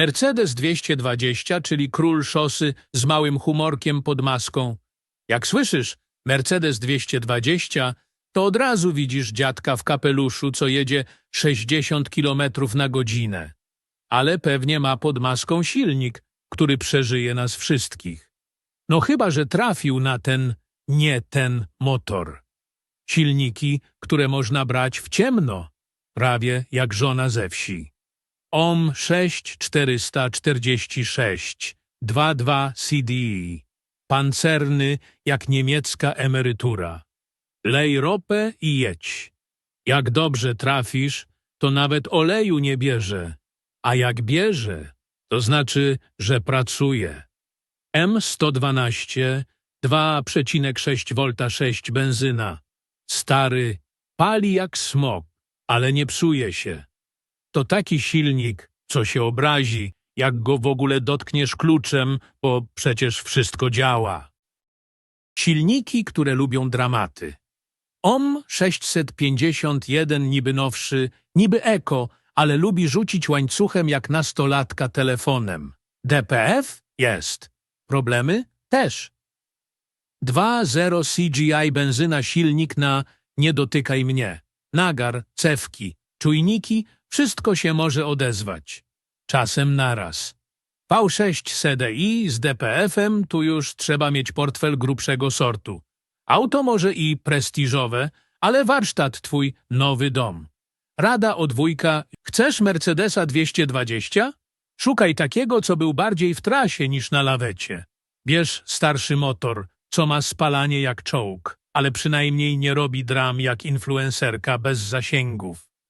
Mercedes 220, czyli król szosy z małym humorkiem pod maską. Jak słyszysz Mercedes 220, to od razu widzisz dziadka w kapeluszu, co jedzie 60 km na godzinę. Ale pewnie ma pod maską silnik, który przeżyje nas wszystkich. No chyba, że trafił na ten, nie ten motor. Silniki, które można brać w ciemno, prawie jak żona ze wsi. OM 6446 22 CDI. Pancerny jak niemiecka emerytura. Lej ropę i jedź. Jak dobrze trafisz, to nawet oleju nie bierze. A jak bierze, to znaczy, że pracuje. M112 2,6 V 6 benzyna. Stary, pali jak smok, ale nie psuje się. To taki silnik, co się obrazi, jak go w ogóle dotkniesz kluczem, bo przecież wszystko działa. Silniki, które lubią dramaty. OM 651 niby nowszy, niby eko, ale lubi rzucić łańcuchem jak nastolatka telefonem. DPF? Jest. Problemy? Też. 2.0 CGI benzyna silnik na nie dotykaj mnie. Nagar, cewki, czujniki, wszystko się może odezwać. Czasem naraz. V6 CDI z DPF-em tu już trzeba mieć portfel grubszego sortu. Auto może i prestiżowe, ale warsztat twój nowy dom. Rada od wujka, chcesz Mercedesa 220? Szukaj takiego, co był bardziej w trasie niż na lawecie. Bierz starszy motor, co ma spalanie jak czołg, ale przynajmniej nie robi dram jak influencerka bez zasięgów.